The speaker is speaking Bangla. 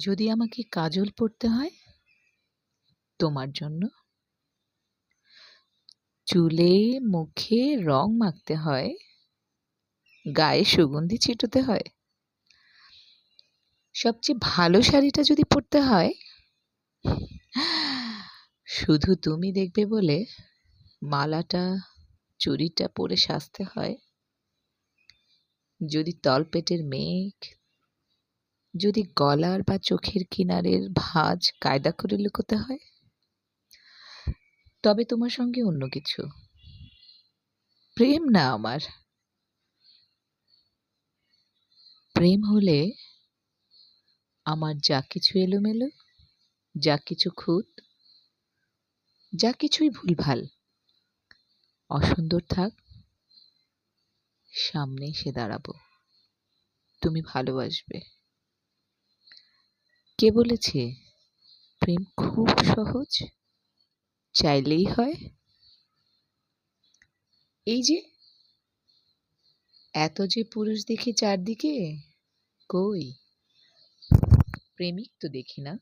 যদি আমাকে কাজল পরতে হয়? তোমার জন্য। চুলে মুখে রং মাখতে হয়, গায়ে সুগন্ধি ছিটোতে হয়। সবচেয়ে ভালো শাড়িটা যদি পরতে হয়, শুধু তুমি দেখবে বলে মালাটা, চুড়িটা পরে সাজতে হয়। যদি তলপেটের মেঘ যদি গলার বা চোখের কিনারের ভাঁজ কায়দা করে লুকোতে হয়? তবে তোমার সঙ্গে অন্য কিছু। প্রেম না আমার। প্রেম হলে আমার যা কিছু এলোমেলো, যা কিছু খুঁত, যা কিছুই ভুলভাল, অসুন্দর থাক, সামনে এসে দাঁড়াবো। তুমি ভালোবাসবে। কে বলেছে? প্রেম খুব সহজ, চাইলেই হয়। এই যে, এত যে পুরুষ দেখি চারদিকে, কই? প্রেমিক তো দেখি না।